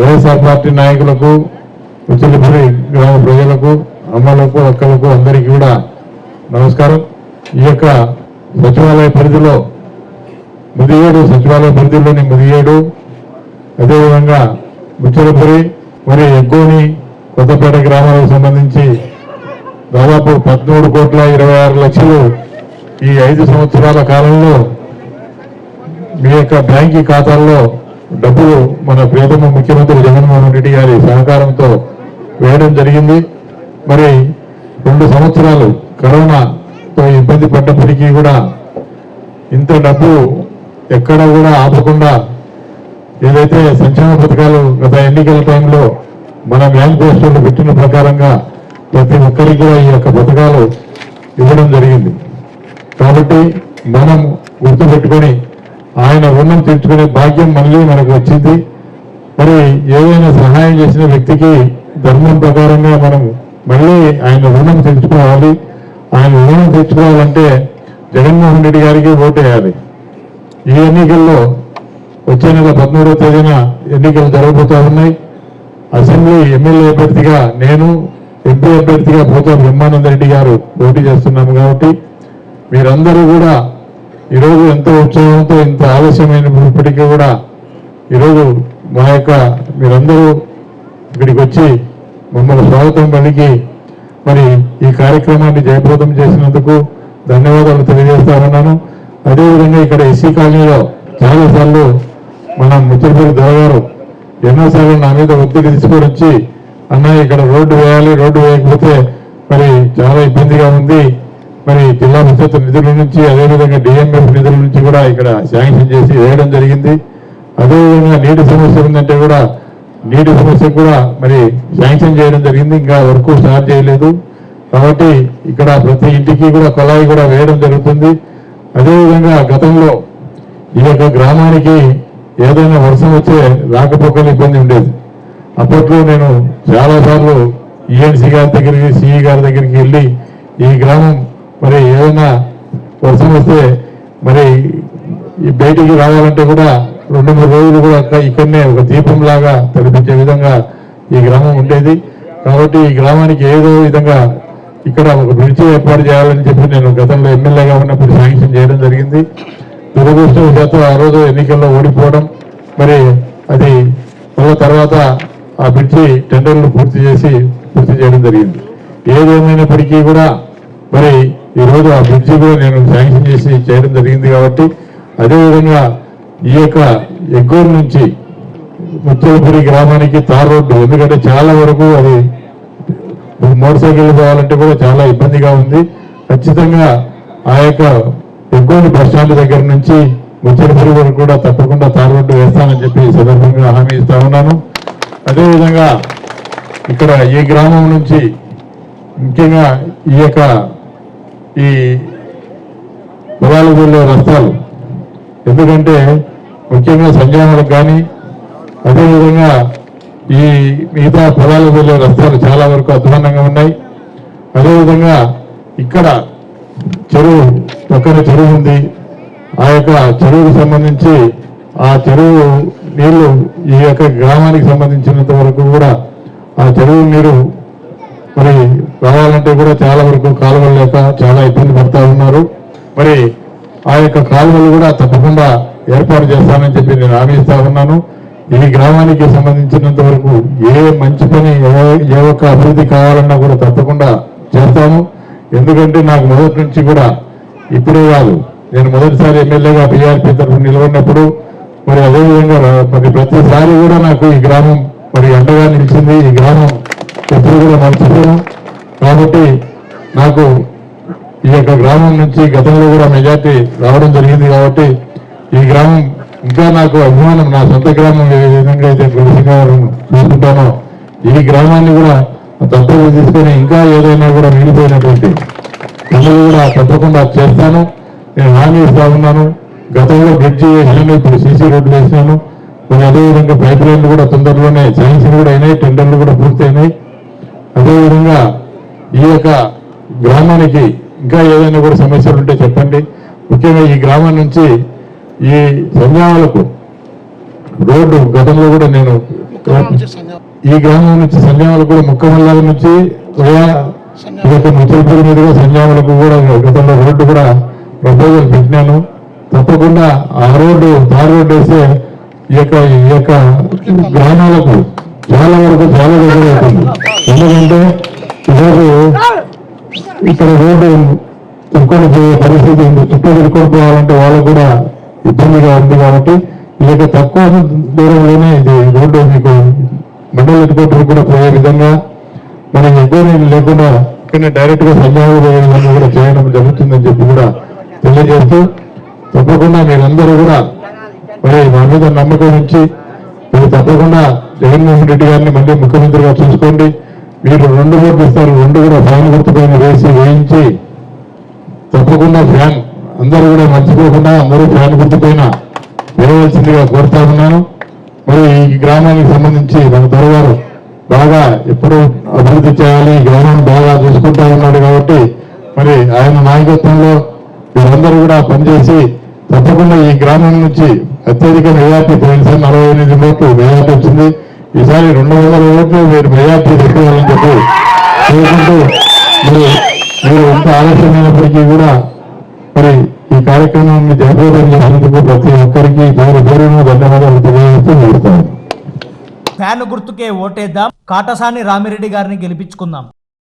YSR party నాయకులకు ఉచిలపురి గ్రామ ప్రజలకు అమ్మలకు అక్కలకు అందరికీ కూడా నమస్కారం. ఈ యొక్క సచివాలయ పరిధిలో ముదియేడు సచివాలయ పరిధిలోని ముదియేడు అదేవిధంగా ముచ్చలపురి మరి ఎగ్గోని కొత్తపేట గ్రామాలకు సంబంధించి దాదాపు పదమూడు కోట్ల ఇరవై ఆరు లక్షలు ఈ ఐదు సంవత్సరాల కాలంలో మీ యొక్క బ్యాంకీ ఖాతాల్లో డబ్బు మన ప్రియతమ ముఖ్యమంత్రి జగన్మోహన్ రెడ్డి గారి సహకారంతో వేయడం జరిగింది. మరి రెండు సంవత్సరాలు కరోనాతో ఇబ్బంది పడ్డప్పటికీ కూడా ఇంత డబ్బు ఎక్కడ కూడా ఆపకుండా ఏదైతే సంక్షేమ పథకాలు గత ఎన్నికల టైంలో మన మేనిఫెస్టోలో పెట్టిన ప్రకారంగా ప్రతి ఒక్కరికి కూడా ఈ యొక్క పథకాలు ఇవ్వడం జరిగింది. కాబట్టి మనం గుర్తుపెట్టుకొని ఆయన రుణం తీర్చుకునే భాగ్యం మళ్ళీ మనకు వచ్చింది. మరి ఏదైనా సహాయం చేసిన వ్యక్తికి ధర్మం ప్రకారంగా మనం మళ్ళీ ఆయన రుణం తెచ్చుకోవాలి ఆయన రుణం తెచ్చుకోవాలంటే జగన్మోహన్ రెడ్డి గారికి ఓటు వేయాలి ఈ ఎన్నికల్లో వచ్చే నెల పదమూడవ తేదీన ఎన్నికలు జరగబోతూ ఉన్నాయి. అసెంబ్లీ ఎమ్మెల్యే అభ్యర్థిగా నేను ఎంపీ అభ్యర్థిగా పోతా బ్రహ్మానంద రెడ్డి గారు పోటీ చేస్తున్నాము కాబట్టి మీరందరూ కూడా ఈరోజు ఎంతో ఉత్సాహంతో ఇంత ఆలస్యమైనప్పటికీ కూడా ఈరోజు మా యొక్క మీరందరూ ఇక్కడికి వచ్చి మమ్మల్ని స్వాగతం పలికి మరి ఈ కార్యక్రమాన్ని జయప్రదం చేసినందుకు ధన్యవాదాలు తెలియజేస్తా ఉన్నాను. అదేవిధంగా ఇక్కడ ఎస్సీ కాలనీలో చాలాసార్లు మన ముచ్చలపల్లి దొరగారు ఎన్నోసార్లు నా మీద ఒత్తిడి తీసుకొని వచ్చి అన్న ఇక్కడ రోడ్డు వేయాలి రోడ్డు వేయకపోతే మరి చాలా ఇబ్బందిగా ఉంది మరి జిల్లా పరిషత్ నిధుల నుంచి అదేవిధంగా డిఎంఎఫ్ నిధుల నుంచి కూడా ఇక్కడ శాంక్షన్ చేసి వేయడం జరిగింది. అదేవిధంగా నీటి సమస్య ఉందంటే కూడా నీటి సమస్య కూడా మరి శాంక్షన్ చేయడం జరిగింది. ఇంకా వర్క్ స్టార్ట్ చేయలేదు. కాబట్టి ఇక్కడ ప్రతి ఇంటికి కూడా కొలాయి కూడా వేయడం జరుగుతుంది. అదేవిధంగా గతంలో ఈ యొక్క గ్రామానికి ఏదైనా వర్షం వచ్చే రాకపోకలు ఇబ్బంది ఉండేది. అప్పట్లో నేను చాలాసార్లు ఈఎన్సీ గారి దగ్గరికి సిఈ గారి దగ్గరికి వెళ్ళి ఈ గ్రామం మరి ఏదైనా వర్షం వస్తే మరి ఈ బయటికి రావాలంటే కూడా రెండు మూడు రోజులు కూడా ఇక్కడనే ఒక దీపం లాగా విధంగా ఈ గ్రామం ఉండేది. కాబట్టి ఈ గ్రామానికి ఏదో విధంగా ఇక్కడ ఒక బ్రిడ్జి ఏర్పాటు చేయాలని చెప్పి నేను గతంలో ఎమ్మెల్యేగా ఉన్నప్పుడు శాంక్షన్ చేయడం జరిగింది. దురదృష్టవశాత్తు ఆ రోజు ఎన్నికల్లో ఓడిపోవడం. మరి అది మళ్ళీ తర్వాత ఆ బ్రిడ్జి టెండర్లు పూర్తి చేసి పూర్తి చేయడం జరిగింది. ఏదేమైనప్పటికీ కూడా మరి ఈరోజు ఆ బ్రిడ్జి కూడా నేను శాంక్షన్ చేసి చేయడం జరిగింది కాబట్టి అదేవిధంగా ఈ యొక్క ఎగ్గూరు నుంచి ముచ్చలపురి గ్రామానికి తార్ రోడ్డు ఎందుకంటే చాలా వరకు అది మోటార్ సైకిల్ పోవాలంటే కూడా చాలా ఇబ్బందిగా ఉంది. ఖచ్చితంగా ఆ యొక్క ఎగ్గోని బస్టాండ్ దగ్గర నుంచి ముచ్చలపురి వరకు కూడా తప్పకుండా తార్ రోడ్డు వేస్తానని చెప్పి సందర్భంగా హామీ ఇస్తా ఉన్నాను. అదేవిధంగా ఇక్కడ ఈ గ్రామం నుంచి ముఖ్యంగా ఈ యొక్క ఈ పొలాలకు వెళ్ళే రస్తాలు ఎందుకంటే ముఖ్యంగా సంజామాలకు కానీ అదేవిధంగా ఈ మిగతా పొలాలకు వెళ్ళే రస్తాలు చాలా వరకు అధ్వానంగా ఉన్నాయి. అదేవిధంగా ఇక్కడ చెరువు పక్కన చెరువు ఉంది. ఆ యొక్క చెరువుకు సంబంధించి ఆ చెరువు నీళ్ళు ఈ యొక్క గ్రామానికి సంబంధించినంత వరకు కూడా ఆ చెరువు నీరు మరి రావాలంటే కూడా చాలా వరకు కాలువలు లేక చాలా ఇబ్బంది పడతా ఉన్నారు. మరి ఆ యొక్క కాలువలు కూడా తప్పకుండా ఏర్పాటు చేస్తానని చెప్పి నేను హామీ ఇస్తా ఉన్నాను. ఈ గ్రామానికి సంబంధించినంత వరకు ఏ మంచి పని ఏ- ఏ ఒక్క అభివృద్ధి కావాలన్నా కూడా తప్పకుండా చేస్తాము ఎందుకంటే నాకు మొదటి నుంచి కూడా ఇప్పుడే కాదు నేను మొదటిసారి ఎమ్మెల్యేగా బీఆర్పీ తరఫున నిలబడినప్పుడు మరి అదేవిధంగా మరి ప్రతిసారి కూడా నాకు ఈ గ్రామం మరి అండగా నిలిచింది ఈ గ్రామం ఎప్పుడు కూడా మర్చిపోను కాబట్టి నాకు ఈ యొక్క గ్రామం నుంచి గతంలో కూడా మెజార్టీ రావడం జరిగింది కాబట్టి ఈ గ్రామం ఇంకా నాకు అభిమానం నా సొంత గ్రామం ఏ విధంగా అయితే తులసిగా చూసుకుంటానో ఈ గ్రామాన్ని కూడా తప్పకుండా తీసుకొని ఇంకా ఏదైనా కూడా మిగిలిపోయినటువంటి పనులు కూడా తప్పకుండా చేస్తాను. నేను హామీ ఇస్తా ఉన్నాను. గతంలో బ్రిడ్జి వేసినాను ఇప్పుడు సీసీ రోడ్లు వేసినాను. మరి అదేవిధంగా పైప్ లైన్లు కూడా తొందరలోనే శాంక్షన్ కూడా అయినాయి టెండర్లు కూడా పూర్తయినాయి. అదేవిధంగా ఈ యొక్క గ్రామానికి ఇంకా ఏదైనా కూడా సమస్యలు ఉంటే చెప్పండి. ముఖ్యంగా ఈ గ్రామం నుంచి ఈ సంజామాలకు రోడ్డు గతంలో కూడా నేను ఈ గ్రామం నుంచి సంజామలకు కూడా ముక్కమల్లాల నుంచి ముచ్చలపూడి మీదుగా సంజామలకు కూడా గతంలో రోడ్డు కూడా ప్రపోజల్ పెట్టినాను. తప్పకుండా ఆ రోడ్డు తార్ రోడ్డు వేస్తే ఈ యొక్క ఈ యొక్క గ్రామాలకు చాలా వరకు చాలా ఇక్కడ రోడ్డు చుట్టుకొని పోయే పరిస్థితి ఉంది. చుట్టూ చుట్టుకొని వాళ్ళకు కూడా ఇబ్బందిగా ఉంది కాబట్టి ఈ తక్కువ దూరంలోనే ఇది రోడ్డు మీకు మండల ఎత్తుకోవడానికి కూడా పోయే విధంగా మనం ఎక్కువ నీళ్ళు లేకుండా ఇక్కడ డైరెక్ట్గా సంజాగా పోయే విధంగా కూడా చేయడం జరుగుతుందని చెప్పి కూడా తెలియజేస్తూ తప్పకుండా మీరందరూ కూడా మరి మా మీద నమ్మకం ఉంచి మీరు తప్పకుండా జగన్మోహన్ రెడ్డి గారిని మళ్ళీ ముఖ్యమంత్రిగా చూసుకోండి. మీరు రెండు ఓట్లు ఇస్తారు రెండు కూడా ఫ్యాన్ గుర్తుపైన వేసి వేయించి తప్పకుండా ఫ్యాన్ అందరూ కూడా మర్చిపోకుండా అందరూ ఫ్యాన్ గుర్తుపైన వేయవలసిందిగా కోరుతా ఉన్నాను. మరి ఈ గ్రామానికి సంబంధించి మన దొరగారు బాగా ఎప్పుడు అభివృద్ధి చేయాలి ఈ బాగా చూసుకుంటా ఉన్నాడు కాబట్టి మరి ఆయన నాయకత్వంలో వీరందరూ కూడా పనిచేసి తప్పకుండా ఈ గ్రామం నుంచి అత్యధిక మెజార్టీ సార్ నలభై ఎనిమిది ఓట్లు మెజార్టీ వచ్చింది ఈసారి రెండు వందల ఓట్లు మీరు మెజార్టీ తెచ్చుకోవాలని చెప్పి కోరుకుంటూ మరి మీరు ఎంత ఆలస్యమైనప్పటికీ కూడా మరి ఈ కార్యక్రమాన్ని జయప్రదం చేసినందుకు ప్రతి ఒక్కరికి పేరు పేరును ధన్యవాదాలు తెలియజేస్తూ ముగిస్తాను. ఫ్యాన్ గుర్తుకే ఓటేద్దాం. కాటసాని రామిరెడ్డి గారిని గెలిపించుకుందాం.